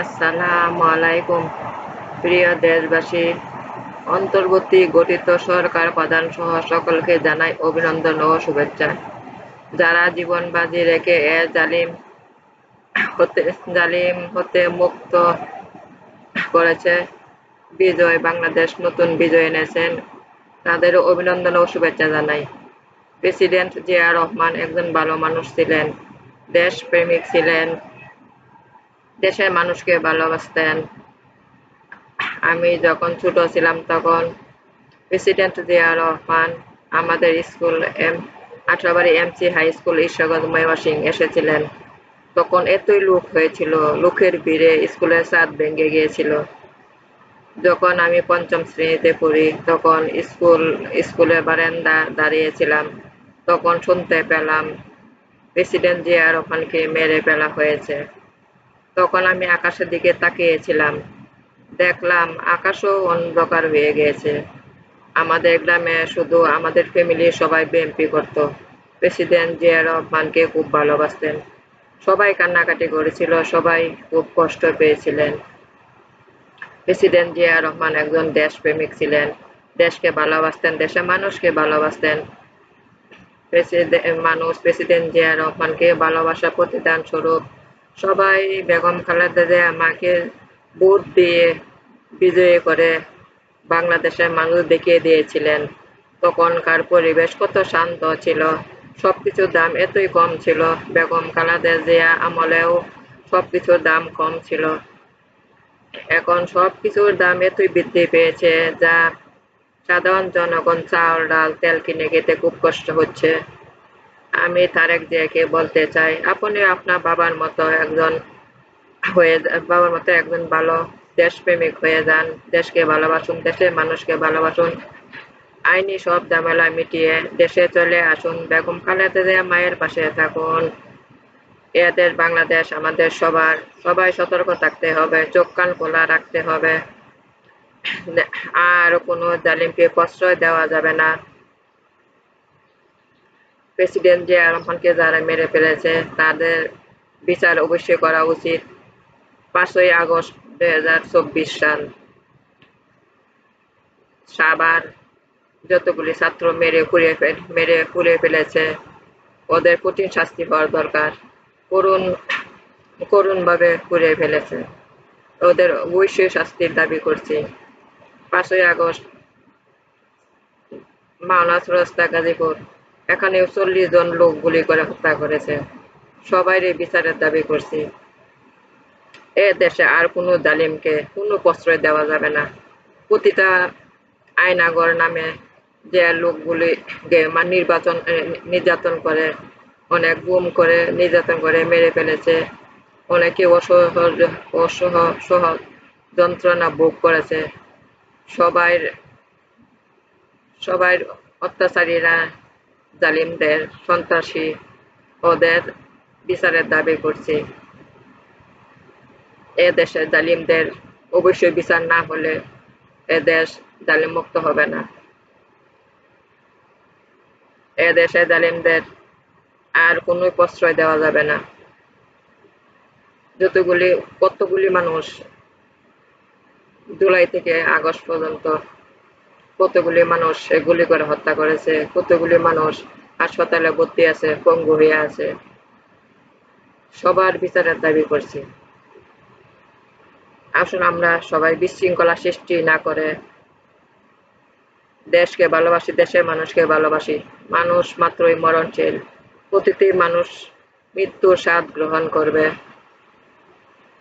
আসসালামু আলাইকুম প্রিয় দেশবাসী, অন্তর্বর্তী গঠিত সরকার প্রধান সহ সকলকে জানাই অভিনন্দন ও শুভেচ্ছা। যারা জীবন বাজি রেখে এ জালিম হতে জালিম হতে মুক্ত করেছে, বিজয়, বাংলাদেশ নতুন বিজয় এনেছেন তাদের অভিনন্দন ও শুভেচ্ছা জানাই। প্রেসিডেন্ট জিয়া রহমান একজন ভালো মানুষ ছিলেন। দেশপ্রেমিক ছিলেন, দেশের মানুষকে ভালোবাসতেন। আমি যখন ছোট ছিলাম তখন প্রেসিডেন্ট জিয়া রহমান আমাদের school M, Atharobari MC high school Ishwarganj Mymensingh এসেছিলেন। তখন এতই লোক হয়েছিল, লোকের ভিড়ে স্কুলের ছাদ ভেঙে গিয়েছিল। যখন আমি পঞ্চম শ্রেণীতে পড়ি, তখন স্কুল, স্কুলের বারান্দা দাঁড়িয়েছিলাম। তখন শুনতে পেলাম প্রেসিডেন্ট জিয়া রহমানকে মেরে ফেলা হয়েছে। তখন আমি আকাশের দিকে তাকিয়েছিলাম। দেখলাম আকাশও অন্ধকার হয়ে গিয়েছে আমাদের গ্রামে শুধু আমাদের ফ্যামিলি সবাই বিএমপি করত। প্রেসিডেন্ট জিয়া রহমানকে খুব ভালোবাসতেন। সবাই কান্নাকাটি করেছিল, সবাই খুব কষ্ট পেয়েছিলেন। প্রেসিডেন্ট জিয়া রহমান একজন দেশপ্রেমিক ছিলেন। দেশকে ভালোবাসতেন, দেশের মানুষকে ভালোবাসতেন। মানুষ প্রেসিডেন্ট জিয়া রহমানকে ভালোবাসা প্রতিদান স্বরূপ। সবাই বেগম খালেদা জিয়া আমাকে ভোট দিয়ে বিজয়ী করে বাংলাদেশের মানুষ দেখিয়ে দিয়েছিলেন। তখনকার পরিবেশ কত শান্ত ছিল। সবকিছুর দাম এতই কম ছিল। বেগম খালেদা জিয়া আমলেও সবকিছুর দাম কম ছিল। এখন সবকিছুর দাম এতই বৃদ্ধি পেয়েছে যা সাধারণ জনগণ চাল ডাল, তেল কিনে খেতে খুব কষ্ট হচ্ছে। আমি তারেক জিয়াকে বলতে চাই, আপনি আপনার বাবার মতো একজন হয়ে বাবার মতো একজন ভালো দেশপ্রেমিক হয়ে যান, দেশকে ভালোবাসুন, দেশের মানুষকে ভালোবাসুন। আইনি সব ঝামেলা মিটিয়ে দেশে চলে আসুন। বেগম খালেদা জিয়া মায়ের পাশে থাকুন। এদের বাংলাদেশ, আমাদের সবার, সবাই সতর্ক থাকতে হবে চোখ কান খোলা রাখতে হবে। আর কোনো জালিমকে প্রশ্রয় দেওয়া যাবে না। প্রেসিডেন্ট জিয়া রহমানকে যারা মেরে ফেলেছে, তাদের বিচার অবশ্যই করা উচিত। পাঁচই আগস্ট দুই হাজার চব্বিশ সাল। সাবার যতগুলি ছাত্র মেরে পুড়ে মেরে পুড়ে ফেলেছে, ওদের কঠিন শাস্তি হওয়ার দরকার। করুণ, করুণভাবে পুড়ে ফেলেছে। ওদের অবশ্যই শাস্তির দাবি করছি। পাঁচই আগস্ট। মাওলানা রাস্তা গাজীপুর। এখানে চল্লিশ জন লোক গুলি করে হত্যা করেছে। সবাই বিচারের দাবি করছি। এ দেশে আর কোনো জালিমকে কোনো প্রশ্রয় দেওয়া যাবে না। প্রতিটা আইনাগর নামে যে লোকগুলি নির্বাচন নির্যাতন করে, অনেক গুম করে, নির্যাতন করে মেরে ফেলেছে, অনেকে অসহ অসহ, সহ, যন্ত্রণা ভোগ করেছে। সবাই সবাই অত্যাচারীরা, জালিমদের সন্ত্রাসী ওদের বিচারের দাবি করছি। এ দেশের জালিমদের অবশ্যই বিচার না হলে এ দেশ জালিম মুক্ত হবে না। এ দেশে জালিমদের আর কোনো প্রশ্রয় দেওয়া যাবে না। যতগুলি কতগুলি মানুষ জুলাই থেকে আগস্ট পর্যন্ত কতগুলি মানুষ গুলি করে হত্যা করেছে, কতগুলি মানুষ হাসপাতালে ভর্তি আছে, পঙ্গু হয়ে আছে, সবার বিচারের দাবি করছি। আসুন আমরা সবাই বিশৃঙ্খলা সৃষ্টি না করে দেশকে ভালোবাসি, দেশের মানুষকে ভালোবাসি। মানুষ মাত্রই মরণশীল। প্রতিটি মানুষ মৃত্যুর স্বাদ গ্রহণ করবে।